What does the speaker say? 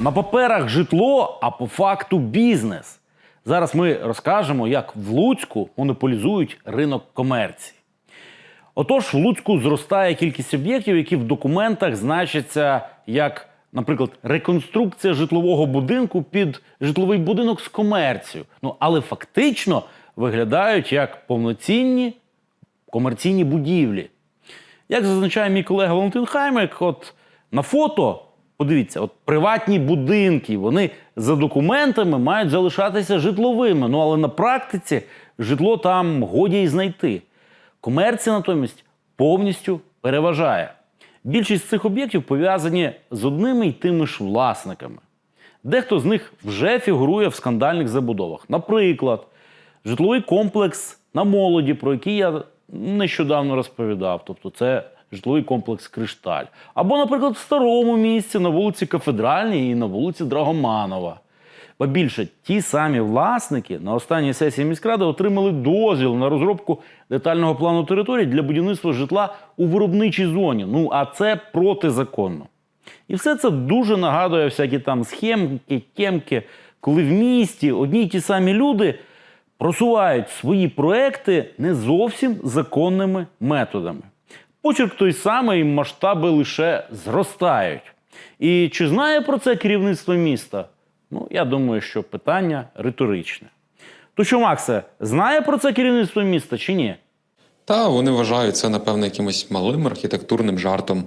На паперах житло, а по факту бізнес. Зараз ми розкажемо, як в Луцьку монополізують ринок комерції. Отож, в Луцьку зростає кількість об'єктів, які в документах значаться як, наприклад, реконструкція житлового будинку під житловий будинок з комерцією. Ну, але фактично виглядають як повноцінні комерційні будівлі. Як зазначає мій колега Валентин Хаймик, от на фото, подивіться, от приватні будинки, вони за документами мають залишатися житловими. Ну але на практиці житло там годі й знайти. Комерція натомість повністю переважає. Більшість цих об'єктів пов'язані з одними й тими ж власниками. Дехто з них вже фігурує в скандальних забудовах. Наприклад, житловий комплекс на молоді, про який я нещодавно розповідав. Тобто, це житловий комплекс Кришталь. Або, наприклад, в старому місці на вулиці Кафедральній і на вулиці Драгоманова. Ба більше, ті самі власники на останній сесії міськради отримали дозвіл на розробку детального плану території для будівництва житла у виробничій зоні. Ну а це протизаконно. І все це дуже нагадує всякі там схемки, темки, коли в місті одні й ті самі люди просувають свої проекти не зовсім законними методами. Почерк той самий, масштаби лише зростають. І чи знає про це керівництво міста? Ну, я думаю, що питання риторичне. То що, Максе, знає про це керівництво міста чи ні? Та вони вважають це, напевно, якимось малим архітектурним жартом.